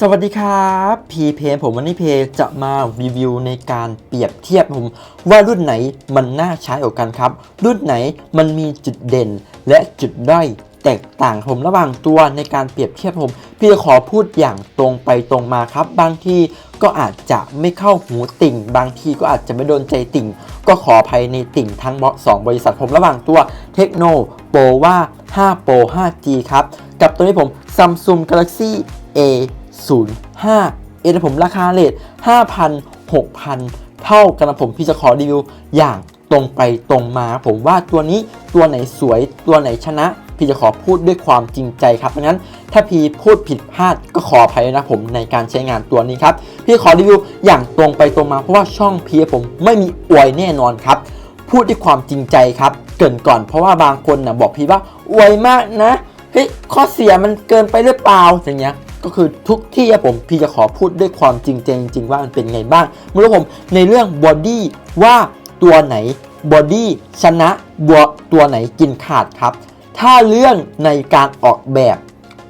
สวัสดีครับพีเพผมวันนี้เพจะมารีวิวในการเปรียบเทียบผม ว่ารุ่นไหนมันน่าใช้กว่ากันครับ รุ่นไหนมันมีจุดเด่นและจุดด้อยแตกต่างผมระหว่างตัวในการเปรียบเทียบผม พี่จะขอพูดอย่างตรงไปตรงมาครับ บางทีก็อาจจะไม่เข้าหูติ่ง บางทีก็อาจจะไม่โดนใจติ่ง ก็ขออภัยในติ่งทั้งสองบริษัทผมระหว่างตัวเทคโนโปว่า 5 Pro 5G ครับ กับตัวนี้ผม Samsung Galaxy A 05 เอ็นผมราคาเลท5,000 6,000 เท่ากันนะผมพี่จะขอรีวิวอย่างตรงไปตรงมาผมว่าตัวนี้ตัวไหนสวยตัวไหนชนะ พี่จะขอพูดด้วยความจริงใจครับเพราะงั้นถ้าพี่พูดผิดพลาดก็ขออภัยนะผมในการใช้งานตัวนี้ครับพี่ขอรีวิวอย่างตรงไปตรงมาเพราะว่าช่องพีผมไม่มีอวยแน่นอนครับ พูดด้วยความจริงใจครับเกินก่อนเพราะว่าบางคนนะบอกพี่ว่าอวยมากนะเฮ้ยข้อเสียมันเกินไปหรือเปล่าอย่างเงี้ย ก็คือทุกที่ผมพี่จะขอพูดด้วยความจริงใจจริง ๆ ว่ามันเป็นไงบ้างเมื่อผมในเรื่องบอดี้ว่าตัวไหนบอดี้ชนะบัวตัวไหนกินขาดครับ ถ้าเรื่องในการออกแบบ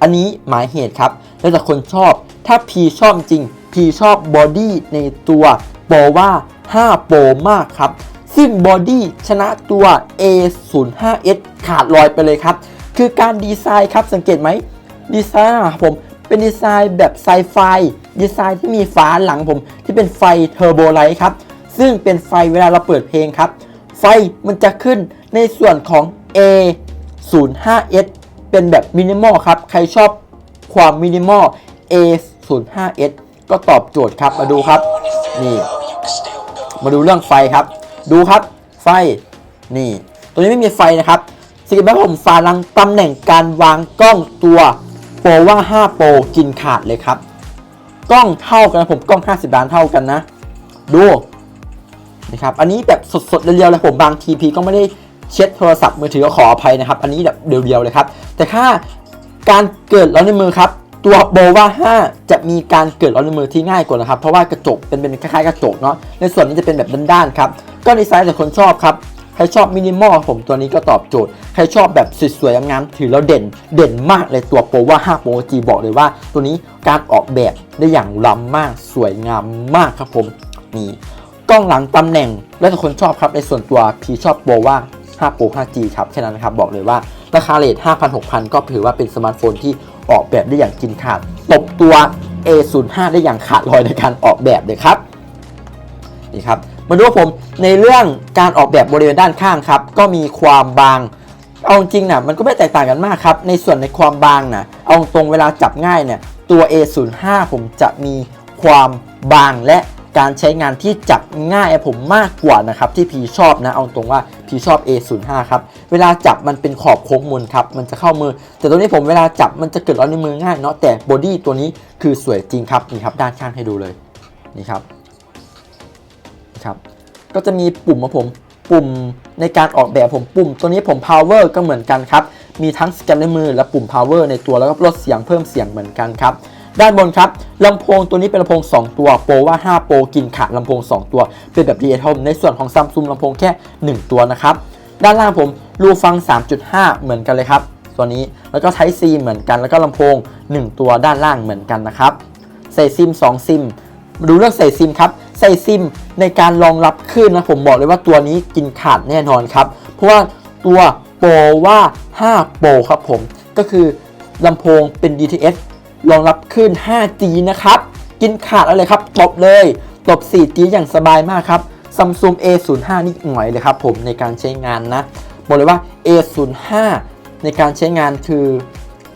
อันนี้หมายเหตุครับ แล้วแต่คนชอบ ถ้าพีชอบจริง พีชอบบอดี้ในตัวโปรว่า5โปรมากครับ ซึ่งบอดี้ชนะตัว A05S ขาดลอยไปเลยครับ คือการดีไซน์ครับสังเกตไหมดีไซน์ผม เป็นดีไซน์แบบไซไฟดีไซน์ที่มีฝาหลังผม ที่เป็นไฟเทอร์โบไลท์ครับ ซึ่งเป็นไฟเวลาเราเปิดเพลงครับ ไฟมันจะขึ้นในส่วนของ A 0 5 S เป็นแบบมินิมอลครับ ใครชอบความมินิมอล A 0 5 S ก็ตอบโจทย์ครับ มาดูครับ นี่ มาดูเรื่องไฟครับ ดูครับ ไฟ นี่ ตัวนี้ไม่มีไฟนะครับสกิลแบ็ผมฟาลังตำแหน่งการวางกล้องตัว โปรว่า 5 โปรกินขาดเลยครับ กล้องเท่ากันผมกล้อง 50ล้านเท่ากันนะ ดูนะครับอันนี้แบบสดๆเรียวๆเลยผมบางทีพีก็ไม่ได้เช็ดโทรศัพท์มือถือก็ขออภัยนะครับ อันนี้แบบเรียวๆเลยครับ แต่ถ้าการเกิดร้อนในมือครับ ตัวโบว่า 5 จะมีการเกิดร้อนในมือที่ง่ายกว่านะครับ เพราะว่ากระจกเป็นเป็นคล้ายๆกระจกเนาะในส่วนนี้จะเป็นแบบด้านๆครับก็ดีไซน์แต่คนชอบครับ ใครชอบมินิมอลผมตัวนี้ก็ตอบโจทย์ ใครชอบแบบสวยๆงามๆถือแล้วเด่น เด่นมากเลยตัวโปรว่า5โปรจีบอกเลยว่า ตัวนี้การออกแบบได้อย่างล้ำมากสวยงามมากครับผมนี่กล้องหลังตำแหน่ง และแต่คนชอบครับในส่วนตัวพี่ชอบโปรว่า5โปร 5G ครับแค่นั้นนะครับบอกเลยว่าราคาเลท5,000 6,000 ก็ถือว่าเป็นสมาร์ทโฟนที่ออกแบบได้อย่างกินขาด ตบตัว A05 ได้อย่างขาดลอยในการออกแบบเลยครับ นี่ครับ มาดูผมในเรื่องการออกแบบบริเวณด้านข้างครับ ก็มีความบาง เอาจริงนะมันก็ไม่แตกต่างกันมากครับ ในส่วนในความบางนะเอาตรงเวลาจับง่ายเนี่ยตัว A05 ผมจะมีความบางและการใช้งานที่จับง่ายผมมากกว่านะครับที่พีชอบนะเอาตรงว่าพีชอบ A05 ครับเวลาจับมันเป็นขอบโค้งมนครับมันจะเข้ามือ แต่ตัวนี้ผมเวลาจับมันจะเกิดร้อนในมือง่ายเนาะแต่บอดี้ตัวนี้คือสวยจริงครับนี่ครับด้านข้างให้ดูเลยนี่ครับ ครับ ก็จะมีปุ่มของผมปุ่มในการออกแบบผมปุ่ม ตัวนี้ผม power ก็เหมือนกันครับ มีทั้งสแกนในมือและปุ่ม power ในตัวแล้วก็ลดเสียงเพิ่มเสียงเหมือนกันครับด้านบนครับลำโพงตัวนี้เป็นลำโพง 2 ตัวโปรว่า 5 โปรกินขาดลำโพง 2 ตัว เป็นแบบดีเอทมในส่วนของซัมซุงลำโพงแค่ 1 ตัวนะครับ ด้านล่างผมรูฟัง 3.5 เหมือนกันเลยครับ ตัวนี้แล้วก็ Type C เหมือนกันแล้วก็ลำโพง 1 ตัวด้านล่างเหมือนกันนะครับใส่ซิม 2 ซิม ดูเรื่องใส่ซิมครับ ใส่ซิมในการรองรับคลื่นนะผมบอกเลยว่าตัวนี้กินขาดแน่นอนครับ เพราะว่าตัวโปรว่า 5 โปรครับผม ก็คือลำโพงเป็น DTS รองรับคลื่น 5G นะครับ กินขาดอะไรครับ ตบเลย ตบ 4G อย่างสบายมากครับ Samsung A05 นี่หน่อยเลยครับผมในการใช้งานนะ บอกเลยว่า A05 ในการใช้งานคือ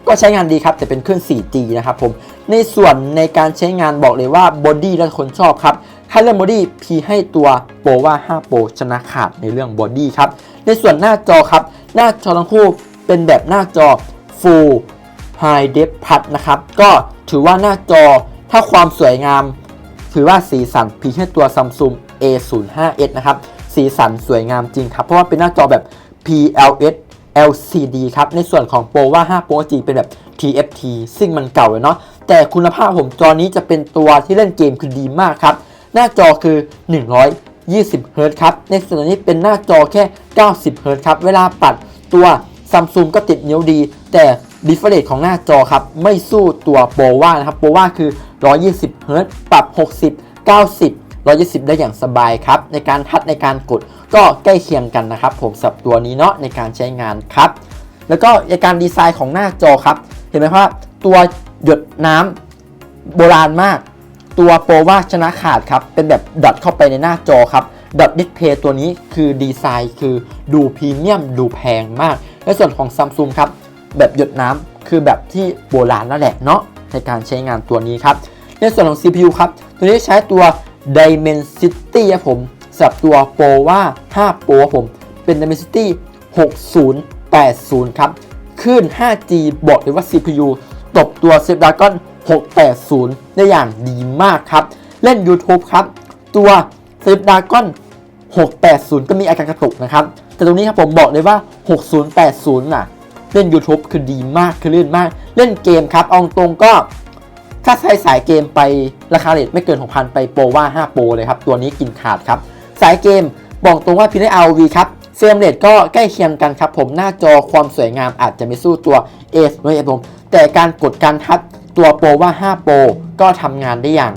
ก็ใช้งานดีครับ แต่เป็นเครื่อง 4G นะครับผม ในส่วนในการใช้งานบอกเลยว่าบอดี้และคนชอบครับ ถ้าเรื่องบอดี้พีให้ตัวโปรว่า 5 โปรชนะขาดในเรื่องบอดี้ครับ ในส่วนหน้าจอครับ หน้าจอทั้งคู่เป็นแบบหน้าจอ Full High Def Plus นะครับ ก็ถือว่าหน้าจอถ้าความสวยงาม ถือว่าสีสันพีให้ตัว Samsung A05s นะครับ สีสันสวยงามจริงครับ เพราะว่าเป็นหน้าจอแบบ PLS LCD ครับ ในส่วนของโปรว่า 5 Pro G เป็นแบบ TFT ซึ่งมันเก่าเลยเนาะแต่คุณภาพผมจอนี้จะเป็นตัวที่เล่นเกมคือดีมากครับ หน้าจอคือ 120 Hz ครับ ในส่วนนี้เป็นหน้าจอแค่ 90 Hz ครับ เวลาปัดตัว Samsung ก็ติดนิ้วดี แต่ดิฟเฟอเรนของหน้าจอครับ ไม่สู้ตัวโปรว่านะครับโปรว่าคือ 120เฮิรต์ปรับ 60 90 120 ได้อย่างสบายครับ ในการทัดในการกดก็ใกล้เคียงกันนะครับ ผมสับตัวนี้เนาะในการใช้งานครับ แล้วก็ในการดีไซน์ของหน้าจอครับ เห็นไหมครับตัวหยดน้ำโบราณมาก ตัวโปรว่าชนะขาดครับ เป็นแบบดอทเข้าไปในหน้าจอครับดอทดิสเพย์ตัวนี้คือดีไซน์คือดูพรีเมียมดูแพงมาก ในส่วนของซัมซุงครับ แบบหยดน้ำคือแบบที่โบราณนั่นแหละเนาะในการใช้งานตัวนี้ครับ ในส่วนของ CPU ครับ ตัวนี้ใช้ตัว Dimensity ครับผมสำหรับตัว Pro ว่า5 Pro ครับผม เป็น Dimensity 6080 ครับคลื่น 5G บอกเลยว่า CPU ตบตัว Snapdragon 680 ได้อย่างดีมากครับ เล่น YouTube ครับ ตัว Snapdragon 680 ก็มีอาการกระตุกนะครับ แต่ตรงนี้ครับผมบอกเลยว่า 6080 น่ะ เล่น YouTube คือดีมาก คือลื่นมาก เล่นเกมครับเอาตรงก็ ถ้าใช้สายเกมไปราคาเลทไม่เกิน 6,000 ไปโปรว่า 5 โปรเลยครับ ตัวนี้กินขาดครับ สายเกมบอกตรงว่าพีใน ROV ครับเฟรมเรทก็ใกล้เคียงกันครับผมหน้าจอความสวยงามอาจจะไม่สู้ตัว A ไม่ใช่ผม แต่การกดการทัด ตัวโปรว่า5โปรก็ทำงานได้อย่าง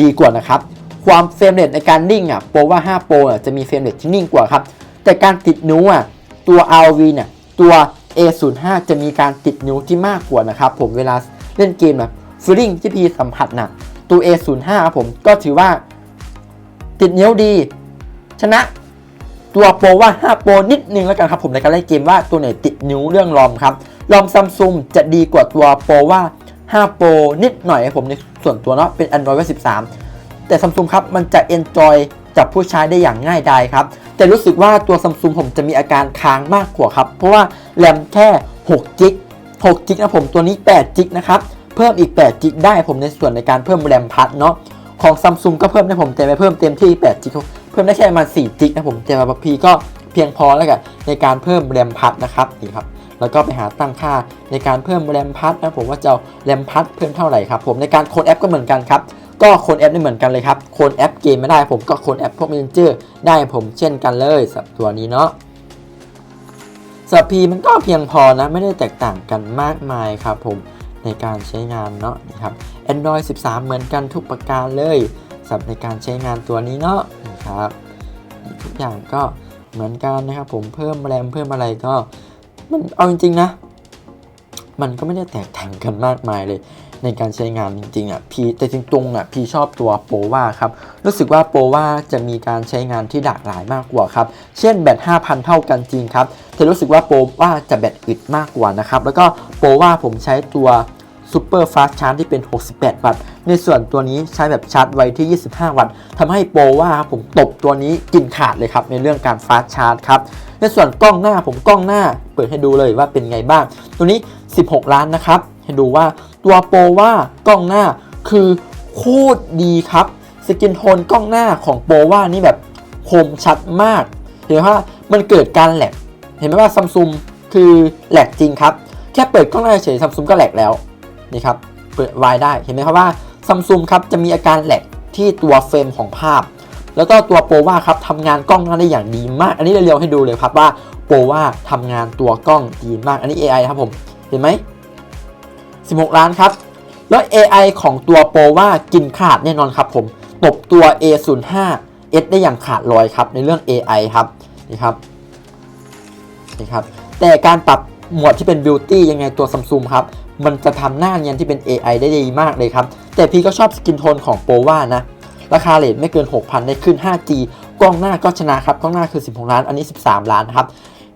ดีกว่านะครับ ความเฟรมเรทในการนิ่งอะโปรว่า5โปรจะมีเฟรมเรทที่นิ่งกว่าครับ แต่การติดนิ้วอะตัว ROV เนี่ยตัว A05 จะมีการติดนิ้วที่มากกว่านะครับ ผมเวลาเล่นเกมแบบฟีลลิ่งที่พีสัมผัสนะตัว A05 ครับผมก็ถือว่า ติดนิ้วดี ชนะตัวโปรว่า 5 โปรนิดนึงแล้วกันครับผมในการเล่นเกมว่าตัวไหนติดนิ้วเรื่องรอมครับรอมซัมซุงจะดีกว่าตัวโปรว่า 5โปรนิดหน่อยครับผมในส่วนตัวเนาะเป็น Android 13 แต่ซัมซุงครับมันจะ enjoy จับผู้ใช้ได้อย่างง่ายดายครับ แต่รู้สึกว่าตัวซัมซุงผมจะมีอาการค้างมากกว่าครับ เพราะว่าแรมแค่6จิก6จิกนะผมตัวนี้8จิกนะครับ เพิ่มอีก8จิกได้ผมในส่วนในการเพิ่มแรมพัดเนาะของซัมซุงก็เพิ่มได้ผมแต่ไม่เพิ่มเต็มที่8จิกเพิ่มได้แค่ประมาณ4จิกนะผมแต่แบบพีก็เพียงพอแล้วกันในการเพิ่มแรมพัดนะครับนี่ครับ แล้วก็ไปหาตั้งค่าในการเพิ่มแรมพัดนะผมว่าจะแรมพัดเพิ่มเท่าไหร่ครับผมในการโค้ดแอปก็เหมือนกันครับก็โค้ดแอปได้เหมือนกันเลยครับโค้ดแอปเกมไม่ได้ผมก็โค้ดแอปพวก Messenger ได้ผมเช่นกันเลยสับตัวนี้เนาะสับพีมันก็เพียงพอนะไม่ได้แตกต่างกันมากมายครับผมในการใช้งานเนาะนี่ครับ Android 13 เหมือนกันทุกประการเลยสำหรับในการใช้งานตัวนี้เนาะนี่ครับทุกอย่างก็เหมือนกันนะครับผมเพิ่มแรมเพิ่มอะไรก็ มันเอาจริงๆนะ มันก็ไม่ได้แตกต่างกันมากมายเลย ในการใช้งานจริงๆอะพีแต่จริงตรงอะพีชอบตัวโปรว่าครับ รู้สึกว่าโปรว่าจะมีการใช้งานที่หลากหลายมากกว่าครับ เช่นแบต5,000 เท่ากันจริงครับแต่รู้สึกว่าโปรว่าจะแบตอึดมากกว่านะครับ แล้วก็โปรว่าผมใช้ตัว ซูเปอร์ฟาสชาร์จที่เป็น 68 วัตต์ ในส่วนตัวนี้ใช้แบบชาร์จไวที่ 25 วัตต์ทำให้โปรว่าครับผมตบตัวนี้กินขาดเลยครับในเรื่องการฟาสชาร์จครับ ในส่วนกล้องหน้าผมกล้องหน้าเปิดให้ดูเลยว่าเป็นไงบ้าง ตัวนี้ 16 ล้านนะครับ ให้ดูว่าตัวโปรว่ากล้องหน้าคือโคตรดีครับสกินโทนกล้องหน้าของโปรว่านี่แบบคมชัดมาก เห็นไหมว่ามันเกิดการแหลกเห็นไหมว่าซัมซุงคือแหลกจริงครับ แค่เปิดกล้องหน้าเฉยซัมซุงก็แหลกแล้ว นี่ครับเปิดวายได้เห็นไหมครับว่าซัมซุงครับจะมีอาการแหลกที่ตัวเฟรมของภาพ แล้วก็ตัวโปรว่าครับทำงานกล้องหน้าได้อย่างดีมาก อันนี้เรียวๆให้ดูเลยครับว่าโปรว่าทำงานตัวกล้องดีมาก อันนี้ AI ครับผมเห็นไหม 16 ล้านครับ แล้ว AI ของตัวโปรว่ากินขาดแน่นอนครับผมตบตัว A05 S ได้อย่างขาดลอยครับในเรื่อง AI ครับนี่ครับนี่ครับแต่การปรับหมวดที่เป็น Beauty ยังไงตัวซัมซุงครับ มันจะทำหน้าเนียนที่เป็น AI ได้ดีมากเลยครับ แต่พี่ก็ชอบสกินโทนของโปรว่านะ ราคาเลทไม่เกิน 6,000 ได้ขึ้น 5G กล้องหน้าก็ชนะครับกล้องหน้าคือ 16 ล้าน อันนี้ 13 ล้านครับ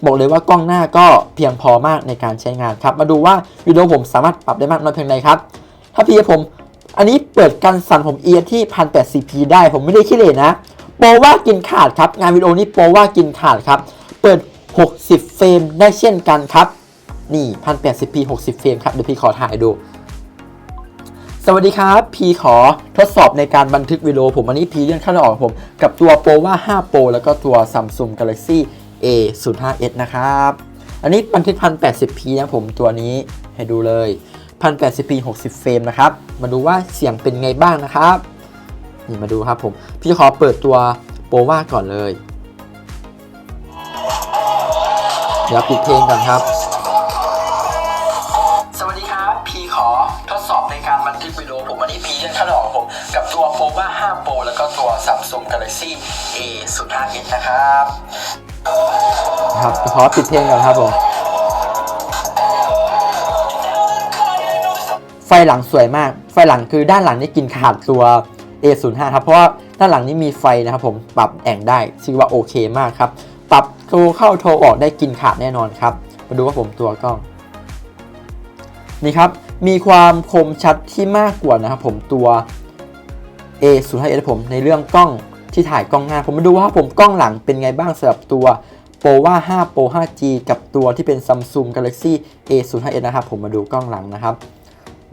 บอกเลยว่ากล้องหน้าก็เพียงพอมากในการใช้งานครับ มาดูว่าวิดีโอผมสามารถปรับได้มากน้อยเพียงใดครับ ถ้าพี่ผม อันนี้เปิดการสั่นผมเอียที่ 1080p ได้ผมไม่ได้ขี้เหร่นะโปรว่ากินขาดครับ งานวิดีโอนี้โปรว่ากินขาดครับ เปิด 60 เฟรมได้เช่นกันครับ นี่ 1080p 60 เฟรมครับ เดี๋ยวพี่ขอถ่ายดู สวัสดีครับ พีขอทดสอบในการบันทึกวิดีโอผมอันนี้พีเลื่อนเข้าและออกผม กับตัวโปรว่า5 Pro แล้วก็ตัว Samsung Galaxy A 0 5 s นะครับ อันนี้บันทึก 1080p นะผมตัวนี้ให้ดูเลย 1080p 60 เฟรมนะครับ มาดูว่าเสียงเป็นไงบ้างนะครับ นี่มาดูครับผม พี่ขอเปิดตัวโปรว่าก่อนเลย เดี๋ยวปิดเพลงก่อนครับ ลอกของผม กับตัวโ o ว่า5 Pro แล้วก็ตัว Samsung Galaxy A 0 5 s นะครับครับขอปิดเพลงก่อนครับผมไฟหลังสวยมาก ไฟหลังคือด้านหลังนี่กินขาดตัว A05 ครับ เพราะว่าด้านหลังนี่มีไฟนะครับผม ปรับแต่งได้ชื่อว่าโอเคมากครับ ปรับโทรเข้าโทรออกได้กินขาดแน่นอนครับ มาดูว่าผมตัวกล้อง นี่ครับ มีความคมชัดที่มากกว่านะครับผมตัว A05 s ผมในเรื่องกล้องที่ถ่ายกล้องหน้า ผมมาดูว่าผมกล้องหลังเป็นไงบ้างสำหรับตัว Pro ว่า5 Pro 5G กับตัวที่เป็น Samsung Galaxy A05s นะครับผมมาดูกล้องหลังนะครับ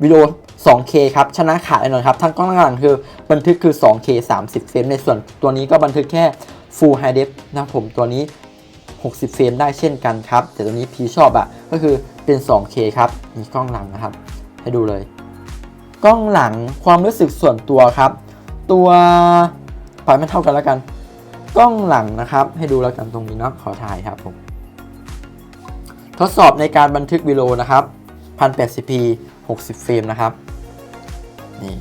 วิดีโอ 2K ครับชนะขาดแน่นอนครับทั้งกล้องหลังคือบันทึกคือ 2K 30 เฟรมในส่วนตัวนี้ก็บันทึกแค่ Full High Def นะครับผมตัวนี้ 60 เฟรมได้เช่นกันครับ แต่ตัวนี้พีชอบอะ่ะก็คือเป็น 2K ครับมีกล้องหลังนะครับ ให้ดูเลย กล้องหลังความรู้สึกส่วนตัวครับ ตัวปล่อยไม่เท่ากันแล้วกัน กล้องหลังนะครับ ให้ดูแล้วกันตรงนี้เนาะขอถ่ายครับผมทดสอบในการบันทึกวิดีโอนะครับ 1080p 60 เฟรมนะครับ นี่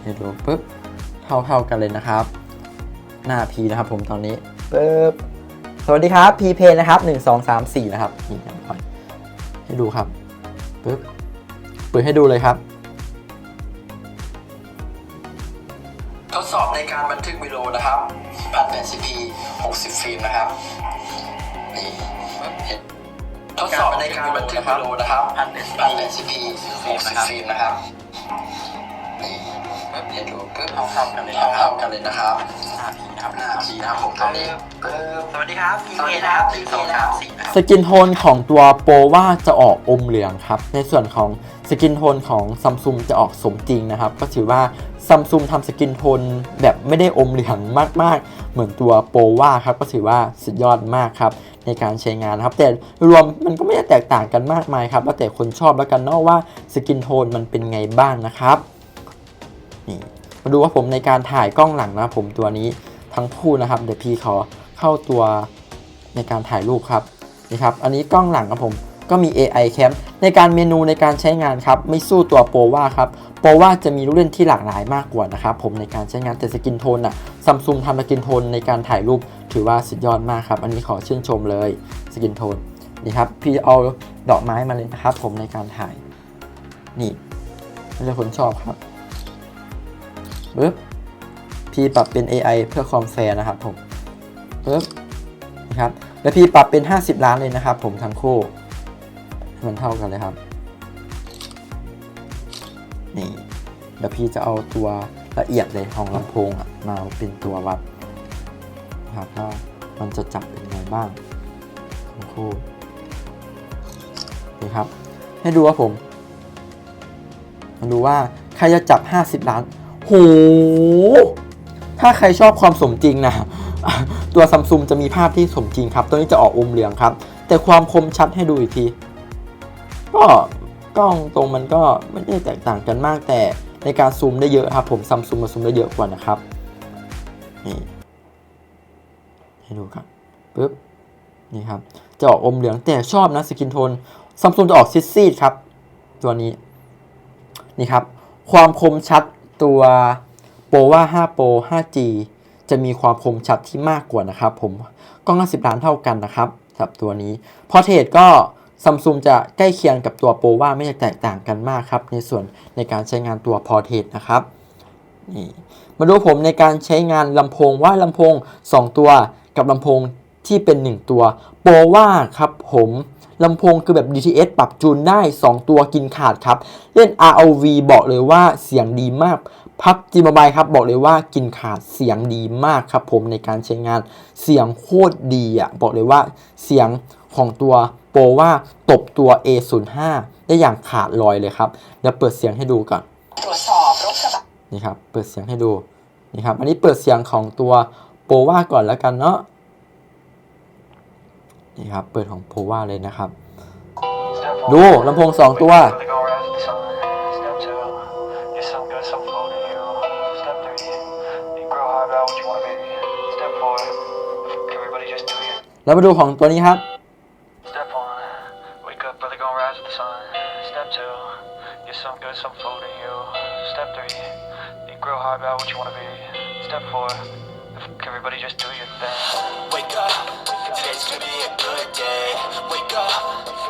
ให้ดูปุ๊บเท่าเท่ากันเลยนะครับ หน้า P นะครับผมตอนนี้ปุ๊บสวัสดีครับ P p นะครับ 1 2 3 4 นะครับนี่นะครับให้ดูครับปุ๊บ เปิดให้ดูเลยครับ ทดสอบในการบันทึกวิดีโอนะครับ 1080p 60 ฟิล์มนะครับนี่เห็นทดสอบในการบันทึกวิดีโอนะครับ 1080p 60 ฟิล์มนะครับ ปึ๊บเห็นดูปึ๊บเท่าๆกันเลยเท่าๆกันเลยนะครับหน้าพีนะครับหน้าพีนะครับผมตอนนี้ปึ๊บสวัสดีครับพีเคนะครับพีเคนะครับสกินโทนของตัวโปรว่าจะออกอมเหลืองครับ ในส่วนของสกินโทนของซัมซุงจะออกสมจริงนะครับ ก็ถือว่าซัมซุงทำสกินโทนแบบไม่ได้อมเหลืองมาก ๆ เหมือนตัวโปรว่าครับ ก็ถือว่าสุดยอดมากครับในการใช้งานนะครับ แต่รวมมันก็ไม่ได้แตกต่างกันมากมายครับแล้วแต่คนชอบแล้วกันเนาะว่าสกินโทนมันเป็นไงบ้างนะครับ นี่มาดูว่าผมในการถ่ายกล้องหลังนะผมตัวนี้ทั้งคู่นะครับเดี๋ยวพี่ขอเข้าตัวในการถ่ายรูปครับนี่ครับ อันนี้กล้องหลังครับผมก็มี AI Cam ในการเมนูในการใช้งานครับไม่สู้ตัวโปรว่าครับโปรว่าจะมีลูกเล่นที่หลากหลายมากกว่านะครับผมในการใช้งานแต่สกินโทนอะซัมซุงทำสกินโทนในการถ่ายรูปถือว่าสุดยอดมากครับ อันนี้ขอชื่นชมเลยสกินโทนนี่ครับพี่เอาดอกไม้มาเลยนะครับ ผมในการถ่ายนี่ไม่ใช่คนชอบครับ ปึ๊บ พี่ปรับเป็น AI เพื่อความแฟร์นะครับผมปึ๊บนะครับ แล้วพี่ปรับเป็น 50 ล้านเลยนะครับ ผมทั้งคู่ให้มันเท่ากันเลยครับ นี่เดี๋ยวพี่จะเอาตัวละเอียดเลยของลำโพงมาเป็นตัววัดนะครับว่ามันจะจับเป็นไงบ้างทั้งคู่นี่ครับ ให้ดูว่าผมมาดูว่าใครจะจับ 50 ล้าน โห ถ้าใครชอบความสมจริงนะ ตัวซัมซุงจะมีภาพที่สมจริงครับ ตัวนี้จะออกอมเหลืองครับ แต่ความคมชัดให้ดูอีกที ก็กล้องตรงมันก็ไม่ได้แตกต่างกันมากแต่ในการซูมได้เยอะครับ ผมซัมซุงมาซูมได้เยอะกว่านะครับนี่ให้ดูครับปึ๊บนี่ครับจะออกอมเหลืองแต่ชอบนะสกินโทนซัมซุงจะออกซิซีดครับ ตัวนี้ นี่ครับ ความคมชัด ตัวโปรว่า5 Pro 5G จะมีความคมชัดที่มากกว่านะครับผมกล้องละ10ล้านเท่ากันนะครับสำหรับตัวนี้พอเทสก็ซัมซุงจะใกล้เคียงกับตัวโปรว่าไม่ได้แตกต่างกันมากครับ ในส่วนในการใช้งานตัวพอเทสนะครับนี่มาดูผมในการใช้งานลำโพงว่าลำโพง 2 ตัวกับลำโพงที่เป็น 1 ตัวโปรว่าครับผม ลำโพงคือแบบ DTS ปรับจูนได้ 2 ตัวกินขาดครับ เล่น ROV บอกเลยว่าเสียงดีมากพับจีมบายครับบอกเลยว่ากินขาดเสียงดีมากครับผมในการใช้งานเสียงโคตรดีอะบอกเลยว่าเสียงของตัวโปรว่าตบตัว A05 ได้อย่างขาดลอยเลยครับเดี๋ยวเปิดเสียงให้ดูก่อนตรวจสอบรถกระบะนี่ครับเปิดเสียงให้ดูนี่ครับอันนี้เปิดเสียงของตัวโปรว่าก่อนแล้วกันเนาะ นี่ครับ เปิดของโปรว่าเลยนะครับ ดูลำโพงสองตัว แล้วมาดูของตัวนี้ครับ Step one, wake up early, gonna rise with the sun. Step two, get some good, some food in you. Step three, You grow hard about what you want to be. Step four. Everybody just do your thing. Wake up, today's gonna be a good day. Wake up,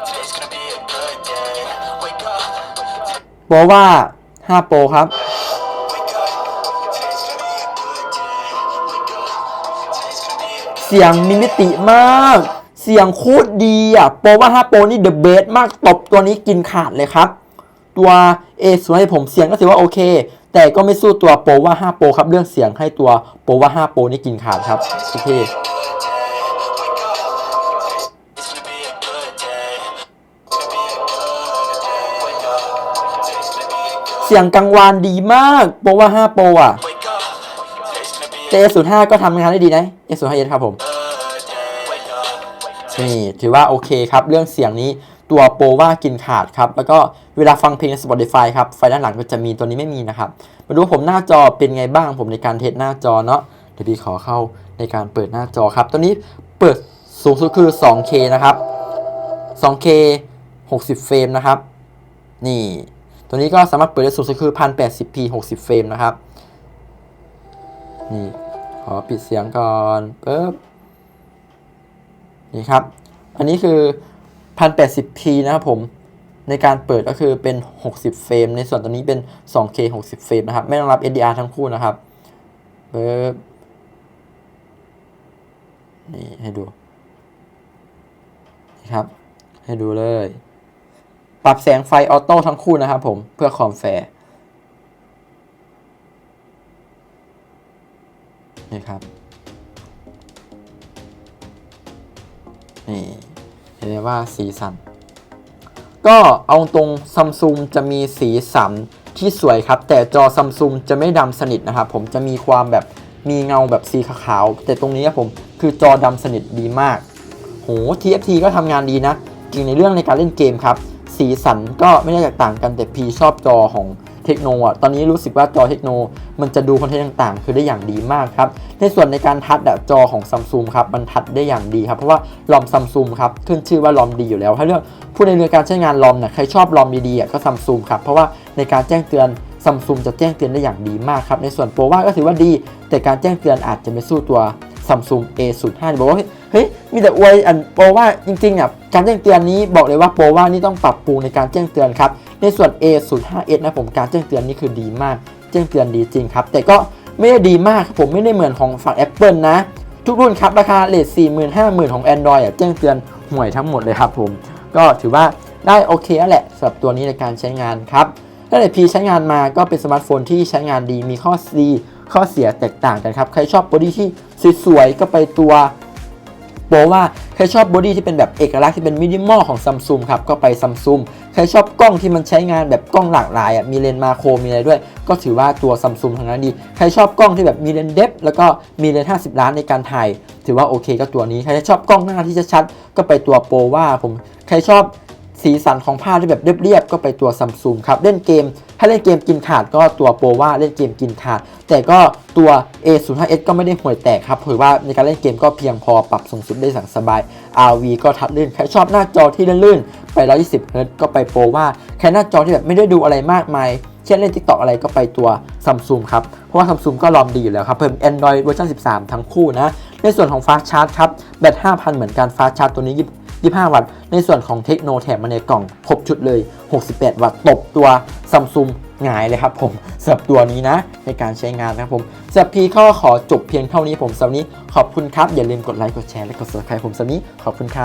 today's gonna be a good day. Wake up, โปรว่า5โปรครับ wake up, today's gonna be a good day. Wake up, today's gonna be a เสียงมีมิติมาก เสียงโคตรดีอะ โปรว่า5โปรนี่เดอะเบสมากตบตัวนี้กินขาดเลยครับ ตัวเอส่วนให้ผมเสียงก็ถือว่าโอเค แต่ก็ไม่สู้ตัวโปรว่า5โปรครับ เรื่องเสียงให้ตัวโปรว่า5โปรนี่กินขาดครับโอเค เสียงกังวานดีมากโปรว่า 5 โปรอะ Wake up, today's gonna be แต่ A05 ก็ทำงานได้ดีนะ A05S ครับผม a good day. Wake up, นี่ถือว่าโอเคครับ เรื่องเสียงนี้ตัวโปรว่ากินขาดครับ แล้วก็เวลาฟังเพลงใน Spotify ครับ ไฟด้านหลังก็จะมีตัวนี้ไม่มีนะครับ มาดูผมหน้าจอเป็นไงบ้างผมในการเทสหน้าจอเนาะเดี๋ยวพี่ขอเข้าในการเปิดหน้าจอครับ ตัวนี้เปิดสูงสุดคือ 2K นะครับ 2K 60 เฟรมนะครับ นี่ ตัวนี้ก็สามารถเปิดได้สูงสุดคือ 1080p 60 เฟรมนะครับ นี่ ขอปิดเสียงก่อนปึ๊บ นี่ครับ อันนี้คือ 1080p นะครับผม ในการเปิดก็คือเป็น 60 เฟรม ในส่วนตัวนี้เป็น 2K 60 เฟรมนะครับ ไม่ต้องรับ SDR ทั้งคู่นะครับเบิบนี่ให้ดู นี่ครับ ให้ดูเลย ปรับแสงไฟออโต้ทั้งคู่นะครับผมเพื่อความแฟร์นี่ครับ นี่เห็นไหมว่าสีสัน ก็เอาตรงซัมซุงจะมีสีสันที่สวยครับ แต่จอซัมซุงจะไม่ดำสนิทนะครับผมจะมีความแบบมีเงาแบบสีขาว แต่ตรงนี้ครับผมคือจอดำสนิทดีมาก โห TFT ก็ทำงานดีนะ จริงในเรื่องในการเล่นเกมครับ สีสันก็ไม่ได้แตกต่างกันแต่พีชอบจอของเทคโนอะตอนนี้รู้สึกว่าจอเทคโนมันจะดูคอนเทนต์ต่างๆ คือได้อย่างดีมากครับ ในส่วนในการทัดจอของซัมซุงครับมันทัดได้อย่างดีครับเพราะว่าลอมซัมซุงครับขึ้นชื่อว่าลอมดีอยู่แล้ว ถ้าเรื่องพูดในเรื่องการใช้งานลอมเนี่ยใครชอบลอมดีๆอะก็ซัมซุงครับเพราะว่าในการแจ้งเตือนซัมซุงจะแจ้งเตือนได้อย่างดีมากครับในส่วนโปรว่าก็ถือว่าดี แต่การแจ้งเตือนอาจจะไม่สู้ตัว Samsung A05 บอกว่าเฮ้ยมีแต่อวยอันโปรว่าจริงๆเนี่ยการแจ้งเตือนนี้บอกเลยว่าโปรว่านี่ต้องปรับปรุงในการแจ้งเตือนครับในส่วน A05s นะผมการแจ้งเตือนนี่คือดีมาก แจ้งเตือนดีจริงครับ แต่ก็ไม่ได้ดีมากผมไม่ได้เหมือนของฝั่ง Apple นะ ทุกรุ่นครับราคาเลท40,000 50,000 ของ Android อะแจ้งเตือนห่วยทั้งหมดเลยครับผมก็ถือว่าได้โอเคแล้วแหละสำหรับตัวนี้ในการใช้งานครับตั้งแต่พีใช้งานมาก็เป็นสมาร์ทโฟนที่ใช้งานดีมีข้อดี ข้อเสียแตกต่างกันครับ ใครชอบบอดี้ที่สวยๆก็ไปตัวโปรว่าใครชอบบอดี้ที่เป็นแบบเอกลักษณ์ที่เป็นมินิมอลของซัมซุงครับก็ไปซัมซุงใครชอบกล้องที่มันใช้งานแบบกล้องหลากหลายอะมีเลนมาโครมีอะไรด้วย ก็ถือว่าตัวซัมซุงทางนั้นดี ใครชอบกล้องที่แบบมีเลนเดฟแล้วก็มีเลนส์50 ล้านในการถ่าย ถือว่าโอเคก็ตัวนี้ ใครชอบกล้องหน้าที่จะชัดก็ไปตัวโปรว่าผมใครชอบ สีสันของภาพที่แบบเรียบๆก็ไปตัวซัมซุงครับเล่นเกมถ้าเล่นเกมกินขาดก็ตัวโปรว่าเล่นเกมกินขาด แต่ก็ตัว A05s ก็ไม่ได้ห่วยแตกครับถือว่าในการเล่นเกมก็เพียงพอปรับสูงสุดได้อย่งสบาย RV ก็ทัดลื่นใครชอบหน้าจอที่ลื่นๆไป 120 Hz ก็ไปโปรว่าใครหน้าจอที่แบบไม่ได้ดูอะไรมากมายเช่นเล่น TikTok อะไรก็ไปตัวซัมซุงครับ เพราะว่าซัมซุงก็รอมดีอยู่แล้วครับเพิ่ม Android เวอร์ชัน13 ทั้งคู่นะ ในส่วนของฟาชาร์จครับ แบต 5,000 เหมือนกันฟาสชาร์จตัวนี้ 25 วัตต์ ในส่วนของเทคโนแถมมาในกล่องครบชุดเลย 68 วัตต์ ตบตัวซัมซุงหงายเลยครับผมสำหรับตัวนี้นะ ในการใช้งานนะครับผมสำหรับพีก็ขอจบเพียงเท่านี้ผมสำหรับนี้ขอบคุณครับ อย่าลืมกดไลค์กดแชร์และกด subscribe ผมสำหรับนี้ขอบคุณครับ